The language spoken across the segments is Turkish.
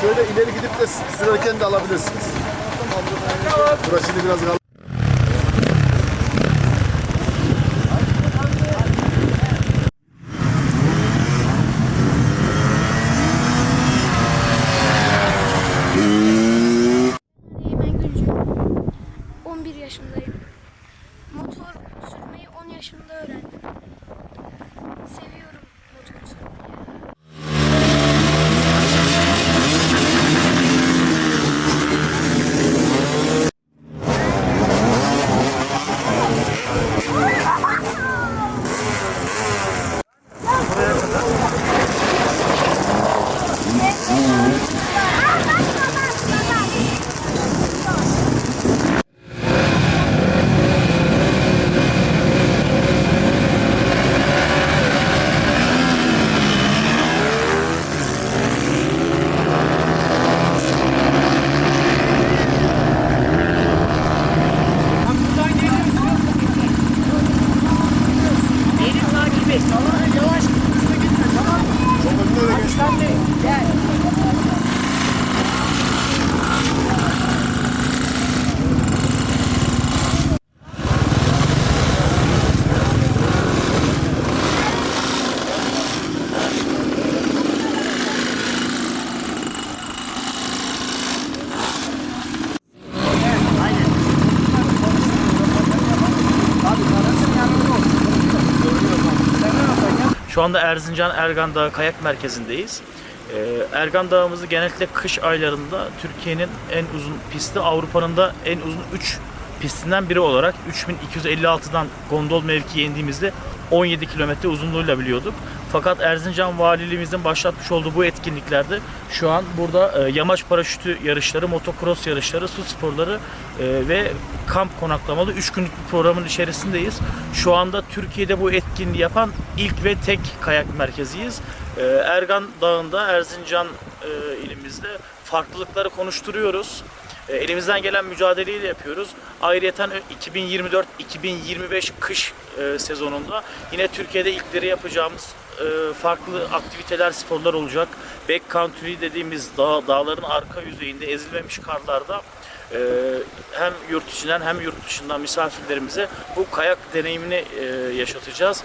Şöyle ileri gidip de sürerken de alabilirsiniz. Burası biraz kal- Şu anda Erzincan Ergan Dağı Kayak Merkezi'ndeyiz. Ee, Ergan Dağımızı genellikle kış aylarında Türkiye'nin en uzun pisti, Avrupa'nın da en uzun 3 pistinden biri olarak 3256'dan gondol mevkiye indiğimizde 17 kilometre uzunluğuyla biliyorduk. Fakat Erzincan Valiliğimizin başlatmış olduğu bu etkinliklerde şu an burada e, yamaç paraşütü yarışları, motocross yarışları, su sporları e, ve kamp konaklamalı 3 günlük bir programın içerisindeyiz. Şu anda Türkiye'de bu etkinliği yapan ilk ve tek kayak merkeziyiz. E, Ergan Dağı'nda, Erzincan e, ilimizde farklılıkları konuşturuyoruz. E, Elimizden gelen mücadeleyi de yapıyoruz. Ayrıca 2024-2025 kış e, sezonunda yine Türkiye'de ilkleri yapacağımız e, farklı aktiviteler, sporlar olacak. Backcountry dediğimiz dağ, dağların arka yüzeyinde ezilmemiş karlarda e, hem yurt içinden hem yurt dışından misafirlerimize bu kayak deneyimini e, yaşatacağız.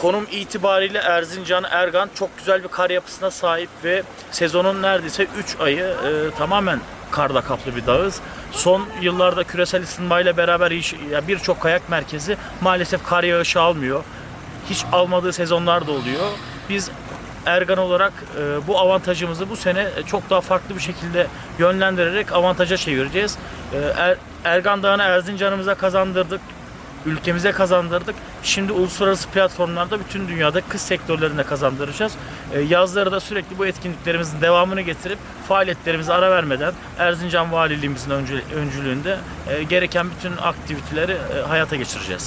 Konum itibariyle Erzincan, Ergan çok güzel bir kar yapısına sahip ve sezonun neredeyse 3 ayı e, tamamen karda kaplı bir dağız. Son yıllarda küresel ısınmayla beraber birçok kayak merkezi maalesef kar yağışı almıyor. Hiç almadığı sezonlar da oluyor. Biz Ergan olarak e, bu avantajımızı bu sene çok daha farklı bir şekilde yönlendirerek avantaja çevireceğiz. E, Er- Ergan Dağı'nı Erzincan'ımıza kazandırdık ülkemize kazandırdık. Şimdi uluslararası platformlarda bütün dünyada kız sektörlerinde kazandıracağız. Ee, yazları da sürekli bu etkinliklerimizin devamını getirip faaliyetlerimize ara vermeden Erzincan Valiliğimizin öncü- öncülüğünde e, gereken bütün aktiviteleri e, hayata geçireceğiz.